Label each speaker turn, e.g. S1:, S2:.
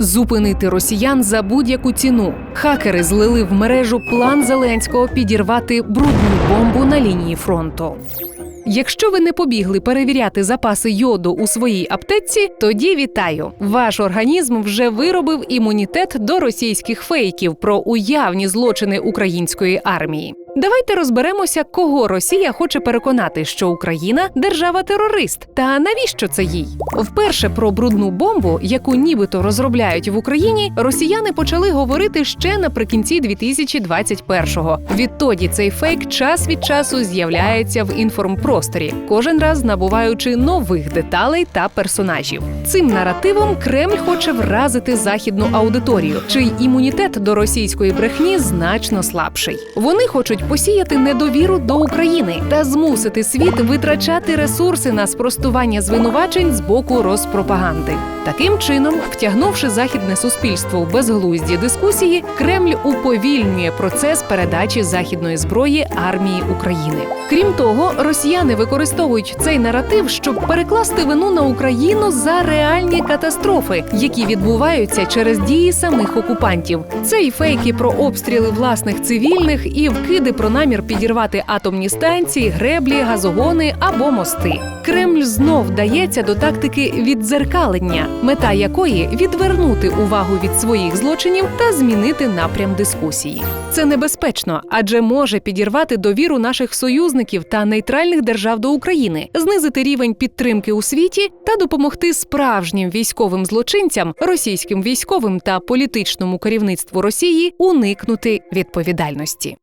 S1: Зупинити росіян за будь-яку ціну. Хакери злили в мережу план Зеленського підірвати брудну бомбу на лінії фронту. Якщо ви не побігли перевіряти запаси йоду у своїй аптеці, тоді вітаю. Ваш організм вже виробив імунітет до російських фейків про уявні злочини української армії. Давайте розберемося, кого Росія хоче переконати, що Україна держава-терорист. Та навіщо це їй? Вперше про брудну бомбу, яку нібито розробляють в Україні, росіяни почали говорити ще наприкінці 2021-го. Відтоді цей фейк час від часу з'являється в інформпросторі, кожен раз набуваючи нових деталей та персонажів. Цим наративом Кремль хоче вразити західну аудиторію, чий імунітет до російської брехні значно слабший. Вони хочуть посіяти недовіру до України та змусити світ витрачати ресурси на спростування звинувачень з боку розпропаганди. Таким чином, втягнувши західне суспільство в безглузді дискусії, Кремль уповільнює процес передачі західної зброї армії України. Крім того, росіяни використовують цей наратив, щоб перекласти вину на Україну за реальні катастрофи, які відбуваються через дії самих окупантів. Це і фейки про обстріли власних цивільних, і вкиди про намір підірвати атомні станції, греблі, газогони або мости. Кремль знов вдається до тактики віддзеркалення, мета якої відвернути увагу від своїх злочинів та змінити напрям дискусії. Це небезпечно, адже може підірвати довіру наших союзників та нейтральних держав до України, знизити рівень підтримки у світі та допомогти справжнім військовим злочинцям, російським військовим та політичному керівництву Росії уникнути відповідальності.